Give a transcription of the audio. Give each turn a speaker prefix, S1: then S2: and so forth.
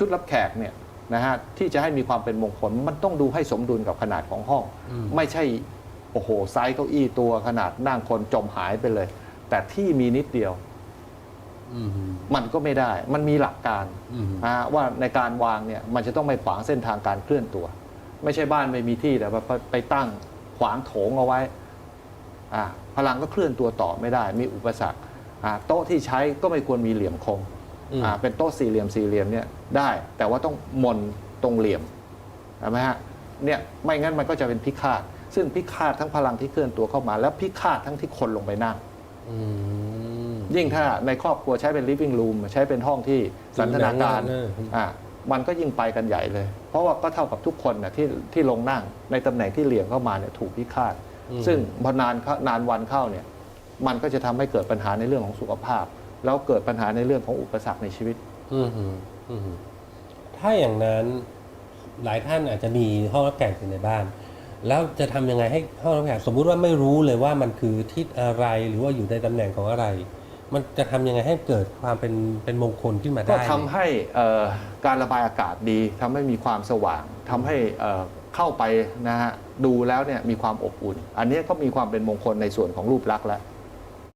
S1: ชุดรับแขกเนี่ยนะฮะที่จะให้มีความเป็นมงคล มันต้องดูให้สมดุลกับขนาดของห้อง
S2: อืม
S1: ไม่ใช่โอ้โหไซส์เก้าอี้ตัวขนาดนั่งคนจมหายไปเลย แต่ที่มีนิดเดียว
S2: อืม
S1: มันก็ไม่ได้ มันมีหลักการ
S2: อืม
S1: นะฮะว่าในการวางเนี่ยมันจะต้องไม่ขวางเส้นทางการเคลื่อนตัว ไม่ใช่บ้านไม่มีที่แต่ว่าไปไปตั้งขวางโถงเอาไว้อ่าพลังก็เคลื่อนตัวต่อไม่ได้ มีอุปสรรคอ่าโต๊ะที่ใช้ก็ไม่ควรมีเหลี่ยมคม
S2: อืม
S1: อ่าเป็นโต๊ะสี่เหลี่ยมสี่เหลี่ยมเนี่ยได้ แต่ว่าต้องมนตรงเหลี่ยมใช่ไหมฮะเนี่ยไม่งั้นมันก็จะเป็นพิฆาตซึ่งพิฆาตทั้งพลังที่เคลื่อนตัวเข้ามา แล้วพิฆาตทั้งที่คนลงไปนั่ง
S2: อืม
S1: ยิ่งถ้าในครอบครัวใช้เป็น living room ใช้เป็นห้องที่สันทนาการ
S2: ดูหนังเอออ่
S1: อ่ามันก็ยิ่งไปกันใหญ่เลย เพราะว่าก็เท่ากับทุกคนนะที่ที่ลงนั่งในตำแหน่งที่เหลี่ยมเข้ามาเนี่ยถูกพิฆาต
S2: อืม
S1: ซึ่งพอนานเข้านานวันเข้าเนี่ยมันก็จะทำให้เกิดปัญหาในเรื่องของสุขภาพ แล้วเกิดปัญหาในเรื่องของอุปสรรคในชีวิต
S2: อืมอืมอืมถ้าอย่างนั้นหลายท่านอาจจะมีห้องรับแขกอยู่ในบ้าน แล้วจะทำยังไงให้ห้องรับแขกสมมุติว่าไม่รู้เลยว่ามันคือทิศอะไรหรือว่าอยู่ในตำแหน่งของอะไร มันจะทำยังไงให้เกิดความเป็นเป็นมงคลขึ้นมาได้
S1: ก็ทำให้เอ่อการระบายอากาศดีทำให้มีความสว่างทำให้เอ่อเข้าไปนะฮะดูแล้วเนี่ยมีความอบอุ่น อันนี้ก็มีความเป็นมงคลในส่วนของรูปลักษณ์แล้ว